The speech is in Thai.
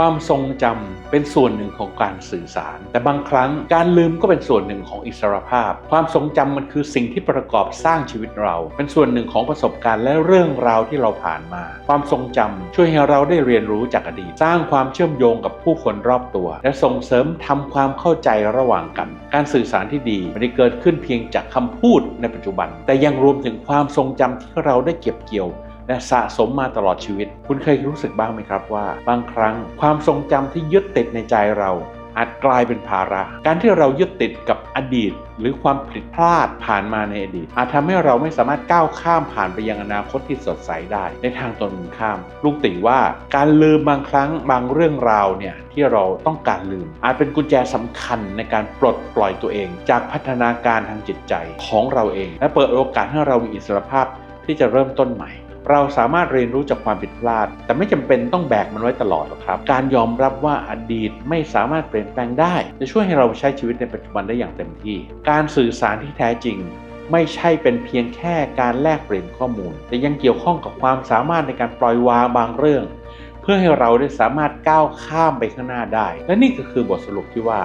ความทรงจำเป็นส่วนหนึ่งของการสื่อสาร แต่บางครั้งการลืมก็เป็นส่วนหนึ่งของอิสรภาพ ความทรงจำมันคือสิ่งที่ประกอบสร้างชีวิตเรา เป็นส่วนหนึ่งของประสบการณ์และเรื่องราวที่เราผ่านมา ความทรงจำช่วยให้เราได้เรียนรู้จากอดีต สร้างความเชื่อมโยงกับผู้คนรอบตัว และส่งเสริมทำความเข้าใจระหว่างกัน การสื่อสารที่ดีไม่ได้เกิดขึ้นเพียงจากคำพูดในปัจจุบัน แต่ยังรวมถึงความทรงจำที่เราได้เก็บเกี่ยว และสะสมมาตลอดชีวิต คุณเคยรู้สึกบ้างไหมครับว่า บางครั้งความทรงจำที่ยึดติดในใจเราอาจกลายเป็นภาระ การที่เรายึดติดกับอดีต หรือความผิดพลาดผ่านมาในอดีต อาจทำให้เราไม่สามารถก้าวข้ามผ่านไปยังอนาคตที่สดใสได้ ในทางตรงข้าม ลูกติว่าการลืมบางครั้งบางเรื่องราวเนี่ยที่เราต้องการลืม อาจเป็นกุญแจสำคัญในการปลดปล่อยตัวเอง จากพัฒนาการทางจิตใจของเราเอง และเปิดโอกาสให้เรามีอิสรภาพที่จะเริ่มต้นใหม่ เราสามารถเรียนรู้จากความผิดพลาด แต่ไม่จำเป็นต้องแบกมันไว้ตลอดหรอกครับ การยอมรับว่าอดีตไม่สามารถเปลี่ยนแปลงได้ จะช่วยให้เราใช้ชีวิตในปัจจุบันได้อย่างเต็มที่ การสื่อสารที่แท้จริง ไม่ใช่เป็นเพียงแค่การแลกเปลี่ยนข้อมูล แต่ยังเกี่ยวข้องกับความสามารถในการปล่อยวางบางเรื่อง เพื่อให้เราได้สามารถก้าวข้ามไปข้างหน้าได้ และนี่ก็คือบทสรุปที่ว่า